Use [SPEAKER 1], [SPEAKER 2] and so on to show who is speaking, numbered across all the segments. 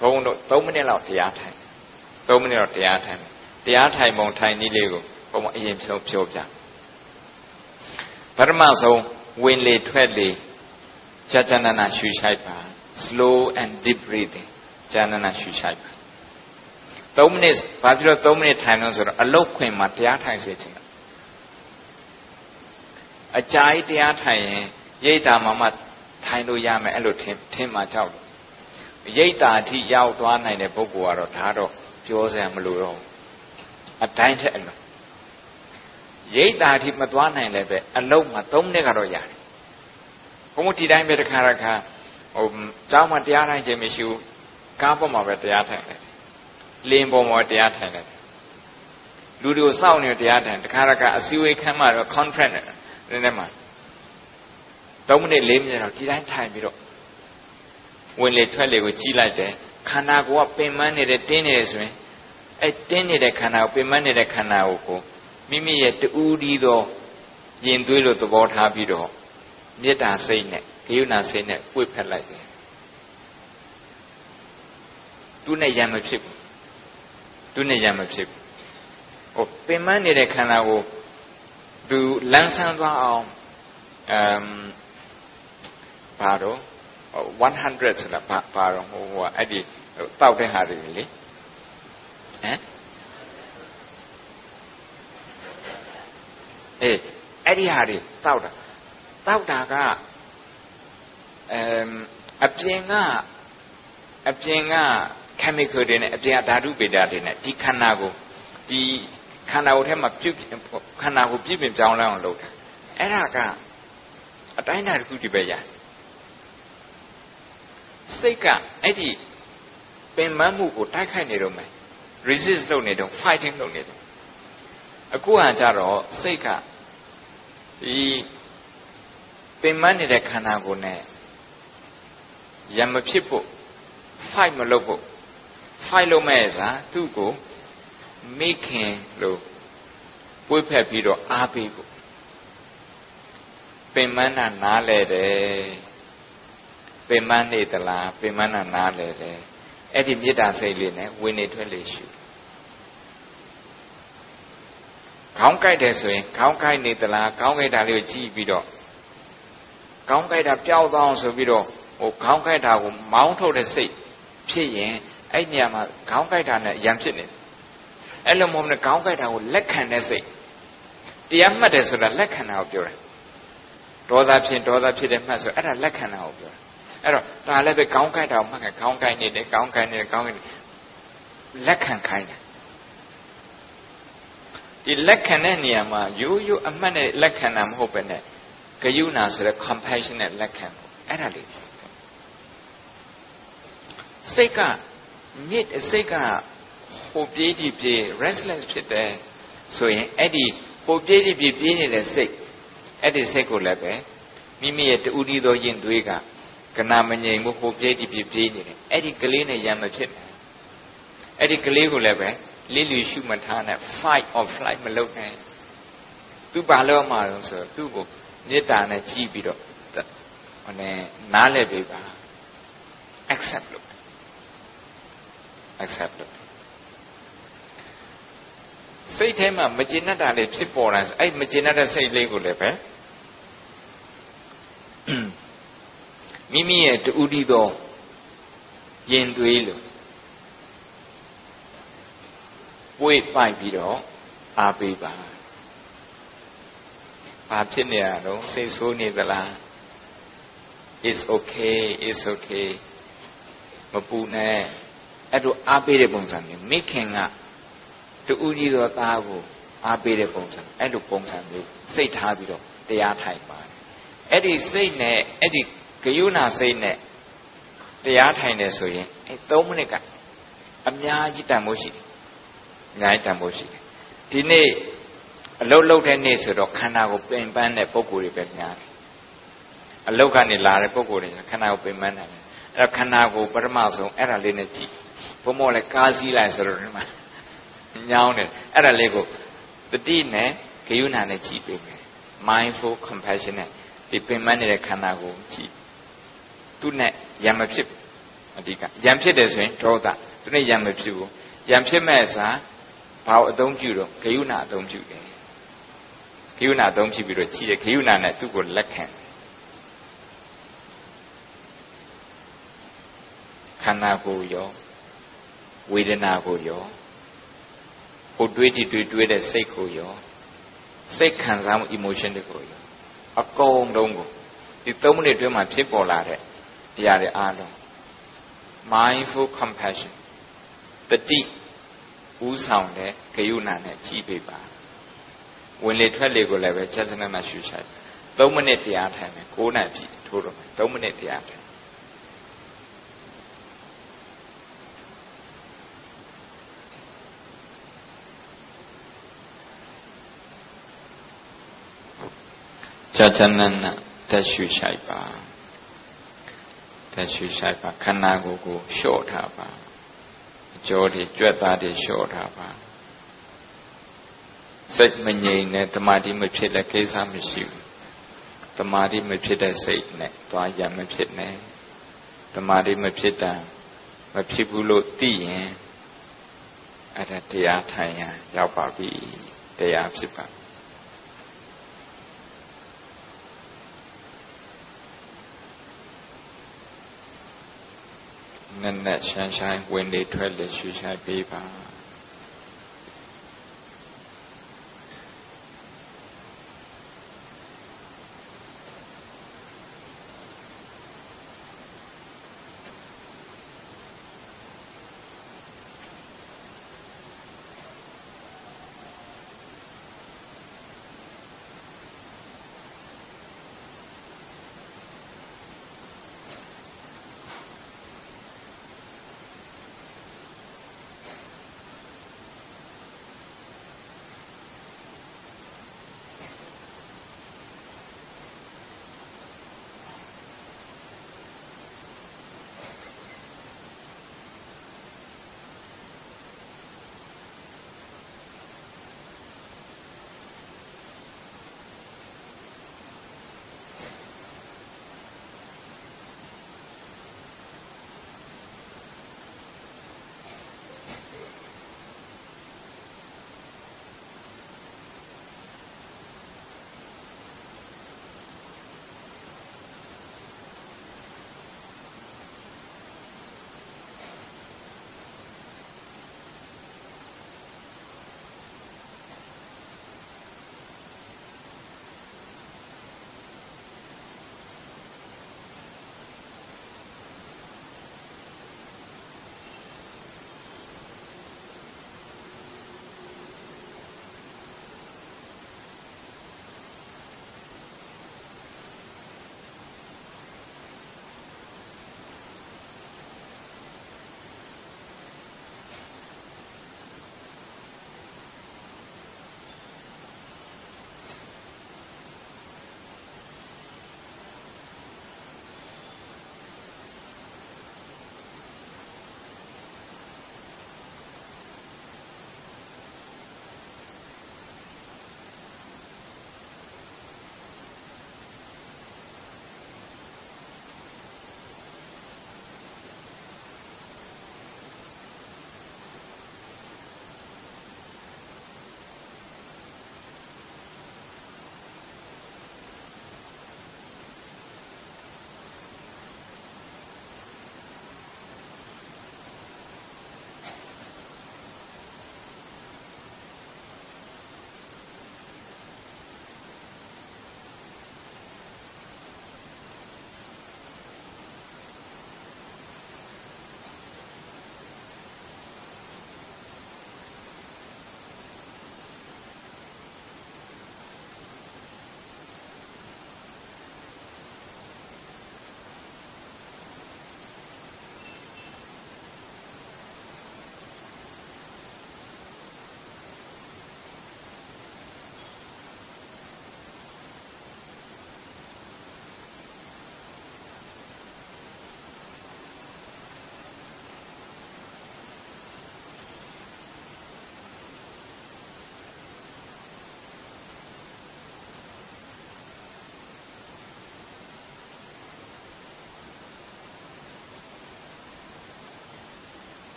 [SPEAKER 1] ဘုန်းတို့3မိနစ်လောက်တရားထိုင်3မိနစ်လောက်တရားထိုင်တရားထိုင်ပုံထိုင်နည်းလေးကိုဘုန်းအရင်ဆုံးပြောပြပထမဆုံးဝင်လေထွက်လေကြာကြာနာနာရှူရှိုက်ပါ slow and deep breathing ကြာနာနာရှူရှိုက်ပါ3မိနစ်ဘာဖြစ်လို့3မိနစ်ထိုင်လို့ဆိုတော့အလုတ်ခွင်မှာတရားထိုင်စေချင်တာအကြာကြီးတရားထိုင်ရင်ရိတ်တာမှမှထိုင်လို့ရမယ်အဲ့လိုထင်ထင်မှကြောက်တယ် ရိတ်တာအထိရောက်သွားနိုင်တဲ့ပုဂ္ဂိုလ်ကတော့ဒါတော့ပြောစရာမလိုတော့အတိုင်းထက်အလုံးရိတ်တာအထိမသွားနိုင်လည်းပဲအလုံးမှာ3မိနစ်ကတော့ရတယ်ဘုံမတီတိုင်းပဲတစ်ခါတစ်ခါဟိုကျောင်းမှာတရားထိုင်ခြင်းမရှိဘူးကားပေါ်မှာပဲတရားထိုင်တယ်လင်းပေါ်မှာတရားထိုင်တယ်လူတွေကိုစောင့်နေတရားထိုင်တခါတခါအစည်းအဝေးခန်းမှာတော့ conference နည်းနည်းမှာ3မိနစ်4မိနစ်တော့ဒီတိုင်းထိုင်ပြီးတော့ ဝင်လေထွက်လေကိုကြီးလိုက်တယ်ခန္ဓာကိုယ်ကပင်ပန်းနေတဲ့တင်းနေတယ်ဆိုရင်အဲတင်းနေတဲ့ခန္ဓာကိုပင်ပန်းနေတဲ့ခန္ဓာကိုကိုမိမိရဲ့တူးဒီသောယင်သွေးလိုသဘောထားပြီးတော့မေတ္တာစိတ်နဲ့ဂယုဏစိတ်နဲ့ပွေဖက်လိုက်တယ်သူနဲ့ရံမဖြစ်ဘူးသူနဲ့ရံမဖြစ်ဘူးဟိုပင်ပန်းနေတဲ့ခန္ဓာကိုသူလန်းဆန်းသွားအောင်အမ်ဘာတော့ 100ဆိုတာဘာဘာတော့ဟိုဟိုအဲ့ဒီတောက်တဲ့ဟာတွေလေဟမ်အေးအဲ့ဒီဟာတွေတောက်တာတောက်တာကအမ်အပြင်ကအပြင်က chemical တွေနဲ့အပြင်ကဓာတုဗေဒတွေနဲ့ဒီခန္ဓာကိုဒီခန္ဓာကိုယ်ထဲမှာပြုတ်ခန္ဓာကိုပြည့်ပြည့်ပြောင်းလဲအောင်လုပ်တာအဲ့ဒါကအတိုင်းအတာတစ်ခုဒီပဲရတယ် စိတ်ကအဲ့ဒီပင်ပန်းမှုကိုတိုက်ခိုက်နေတော့မယ် resist လုပ်နေတော့ fighting လုပ်နေတယ်အခုဟာကြတော့စိတ်ကဒီပင်ပန်းနေတဲ့ခန္ဓာကိုယ်နဲ့ရံမဖြစ်ဖို့ fight မလုပ်ဖို့ fight လုပ်မဲ့စားသူ့ကိုမိခင်လို့ပွေးဖက်ပြီးတော့အားပေးဖို့ပင်မနာနားလဲတယ် ပင်မနေသလားပင်မနာနားလဲတယ်အဲ့ဒီမေတ္တာစိတ်လေးနဲ့ဝင်နေထွက်လေရှုခေါင်းကြိုက်တယ်ဆိုရင်ခေါင်းကြိုက်နေသလားခေါင်းကြိုက်တာလေးကိုကြည့်ပြီးတော့ခေါင်းကြိုက်တာပျောက်သွားအောင်ဆိုပြီးတော့ဟိုခေါင်းကြိုက်တာကိုမောင်းထုတ်တဲ့စိတ်ဖြစ်ရင်အဲ့ညမှာခေါင်းကြိုက်တာနဲ့ရံဖြစ်နေတယ်အဲ့လိုမဟုတ်နဲ့ခေါင်းကြိုက်တာကိုလက်ခံတဲ့စိတ်တရားမှတ်တယ်ဆိုတာလက်ခံတာကိုပြောတယ်ဒေါသဖြစ်ဒေါသဖြစ်တဲ့မှတ်ဆိုအဲ့ဒါလက်ခံတာကိုပြောတယ် အဲ့တော့ဒါလည်းပဲခေါင်းကြိုက်တာကိုမှတ်ခံခေါင်းကြိုက်နေတယ်ခေါင်းကြိုက်နေတယ်ခေါင်းကြိုက်နေလက်ခံခိုင်းတယ်ဒီလက်ခံတဲ့နေရာမှာရိုးရိုးအမှတ်နဲ့လက်ခံတာမဟုတ်ပဲနဲ့ဂယုဏဆိုတဲ့ compassion နဲ့လက်ခံဖို့အဲ့ဒါလေးစိတ်ကမြစ်စိတ်ကဟိုပြေးဒီပြေး restless ဖြစ်တယ်ဆိုရင်အဲ့ဒီဟိုပြေးဒီပြေးပြေးနေတဲ့စိတ်အဲ့ဒီစိတ်ကိုလည်းပဲမိမိရဲ့တူဒီသောယင်သွေးက ကနာမငြိမ်မှုဟိုပြေးဒီပြေးပြေးနေတယ်အဲ့ဒီကလေးနဲ့ရံမဖြစ်ဘူးအဲ့ဒီကလေးကိုလည်းပဲလေးလူရှုမထားနဲ့ fight or flight မလုပ်နဲ့သူဘာလို့မှာတော့ဆိုတော့သူ့ကိုမေတ္တာနဲ့ကြည်ပြီးတော့ဟိုနဲ့နားလည်ပေးပါ accept လုပ် accept လုပ်စိတ်ထဲမှာမကျေနပ်တာလေးဖြစ်ပေါ်လာအဲ့မကျေနပ်တဲ့စိတ်လေးကိုလည်းပဲ မိမိရဲ့တူတီသောယင်သွေးလို့ပွေ့ပိုက်ပြီးတော့အားပေးပါဘာဖြစ်နေရတော့စိတ်ဆိုးနေသလား is okay is okay မပူနဲ့အဲ့တို့အားပေးတဲ့ပုံစံမျိုးမိခင်ကတူကြီးသောသားကိုအားပေးတဲ့ပုံစံအဲ့လိုပုံစံမျိုးစိတ်ထားပြီးတော့တရားထိုင်ပါတယ်အဲ့ဒီစိတ်နဲ့အဲ့ဒီ ဂယုဏစိတ်နဲ့တရားထိုင်တယ်ဆိုရင်အဲ့3မိနစ်ကအများကြီးတန်ဖို့ရှိတယ်အများကြီးတန်ဖို့ရှိတယ်ဒီနေ့အလုတ်လုတ်တဲ့နေ့ဆိုတော့ခန္ဓာကိုပင်ပန်းတဲ့ပုံကိုယ်တွေပဲများတယ်အလုတ်ကနေလာတဲ့ပုံကိုယ်တွေခန္ဓာကိုပင်ပန်းတယ်အဲ့တော့ခန္ဓာကိုပထမဆုံးအဲ့ဒါလေးနဲ့ကြည့်ဘုံမောလည်းကားစည်းလိုက်ဆိုတော့ဒီမှာညောင်းတယ်အဲ့ဒါလေးကိုတတိနဲ့ဂယုဏနဲ့ကြည့်ပေးမယ် mindful compassion နဲ့ဒီပင်ပန်းနေတဲ့ခန္ဓာကိုကြည့် သူနဲ့ရံမဖြစ်အဓိကယံဖြစ်တယ်ဆိုရင်ဒေါသသူနဲ့ယံမဖြစ်ဘူးယံဖြစ်မဲ့စာဘာကိုအသုံးပြုတော့ဂယုဏအသုံးပြုတယ်ဂယုဏအသုံးပြုပြီးတော့ကြည့်တယ်ဂယုဏနဲ့သူ့ကိုလက်ခံခန္ဓာကိုယ်ရောဝေဒနာကိုရောဟိုတွေးကြည့်တွေးတွေးတဲ့စိတ်ကိုရောစိတ်ခံစားမှု emotion တွေကိုရောအကုန်လုံးကိုဒီ3မိနစ်တွင်းမှာဖြစ်ပေါ်လာတဲ့ အရာတွေအားလုံး mindful compassion တတိဥဆောင်တဲ့ဂယုဏနဲ့ကြည့်ပေးပါဝင်လေထွက်လေကိုလည်းပဲချက်စနနဲ့ရှုချိုက်3မိနစ်တရားထိုင်မယ်9နာရီထိုးတော့မယ်3မိနစ်တရားထိုင်ကြာချနနတက်ရှုရှိုက်ပါ တက်ရှုရှိုက်ပါခန္ဓာကိုယ်ကိုလျှော့ထားပါအကျော်တွေကြွက်သားတွေလျှော့ထားပါစိတ်မငြိမ်နဲ့တမာတိမဖြစ်တဲ့ကိစ္စမရှိဘူးတမာတိမဖြစ်တဲ့စိတ်နဲ့သွားရမဖြစ်နဲ့တမာတိမဖြစ်တာမဖြစ်ဘူးလို့သိရင်အဲ့ဒါတရားထိုင်ရရောက်ပါပြီတရားဖြစ်ပါ နက်နက်ရှမ်းရှမ်းဝင်လေထွက်လေရှူရှိုက်ပေးပါ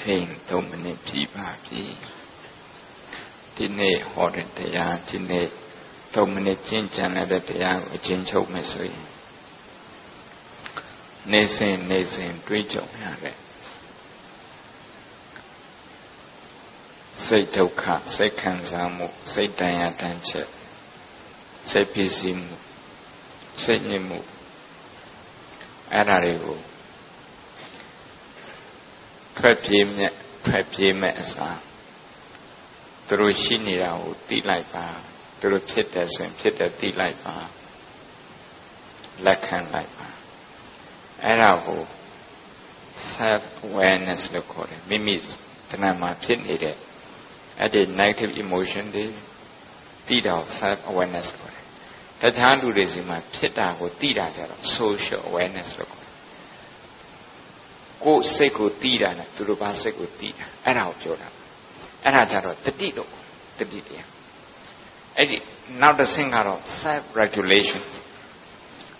[SPEAKER 1] ချိန်3မိနစ်ပြပါပြီဒီနေ့ဟောတဲ့တရားဒီနေ့3မိနစ်ကျင့်ကြံတဲ့တရားကိုအချင်းချုပ်မယ်ဆိုရင်နေစဉ်နေစဉ်တွေးကြုံရတဲ့စိတ်ဒုက္ခစိတ်ခံစားမှုစိတ်တန်ရာတန်ချက်စိတ်ပစ္စည်းမှုစိတ်ညစ်မှုအဲ့ဒါတွေကို ထွက်ပြေးမြတ်ထွက်ပြေးမဲ့အစားသူတို့ရှိနေတာကိုသိလိုက်ပါသူတို့ဖြစ်တယ်ဆိုရင်ဖြစ်တယ်သိလိုက်ပါလက်ခံလိုက်ပါအဲ့ဒါကို self awareness လို့ခေါ်တယ်မိမိတဏ္ဍာမှာဖြစ်နေတဲ့အဲ့ဒီ negative emotion တွေသိတော့ self awareness ခေါ်တယ်တခြားလူတွေစီမှာဖြစ်တာကိုသိတာကြတော့ social awareness လို့ခေါ်တယ် ကိုယ်စိတ်ကိုသိတာနဲ့သူတို့ဘာစိတ်ကိုသိတာအဲ့ဒါကိုပြောတာအဲ့ဒါကြတော့တတိလို့တတိတရားအဲ့ဒီနောက်တစ်ဆင့်ကတော့ self regulation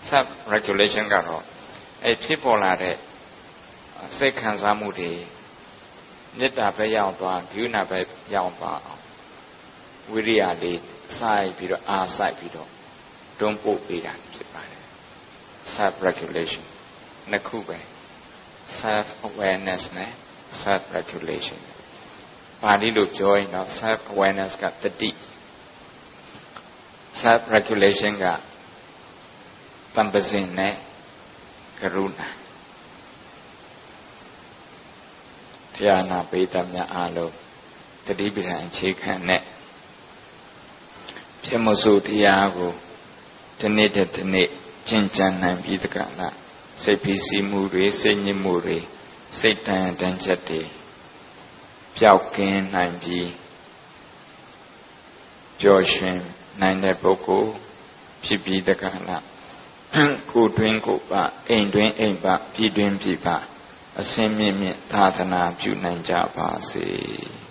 [SPEAKER 1] self regulation ကတော့အဲ့ဖြစ်ပေါ်လာတဲ့စိတ်ခံစားမှုတွေမေတ္တာပဲရောက်သွားဂုဏပဲရောက်သွားအောင်ဝိရိယလေးစိုက်ပြီးတော့အားစိုက်ပြီးတော့တွန်းပို့ပေးတာဖြစ်ပါတယ် self regulation နှစ်ခုပဲ self awareness နဲ့ self regulation ပါဠိလိုပြောရင်တော့ self awareness ကတတိ self regulation ကတံပစင်နဲ့ကရုဏာတရားနာပိသမြအားလုံးတတိပဒံအခြေခံနဲ့ဖြစ်မစိုးတရားကိုဒီနေ့တနေ့ကျင့်ကြံနိုင်ပြီးတကလား စိတ်ဖိစီးမှုတွေစိတ်ညစ်မှုတွေစိတ်တန်တန်ချက်တွေပျောက်ကင်းနိုင်ပြီးကြောရှင်နိုင်တဲ့ပုဂ္ဂိုလ်ဖြစ်ပြီးတကလားကိုတွင်ကိုပအိမ်တွင်အိမ်ပပြည်တွင်ပြည်ပအစင်းမြင့်မြင့်သာသနာပြုနိုင်ကြပါစေ။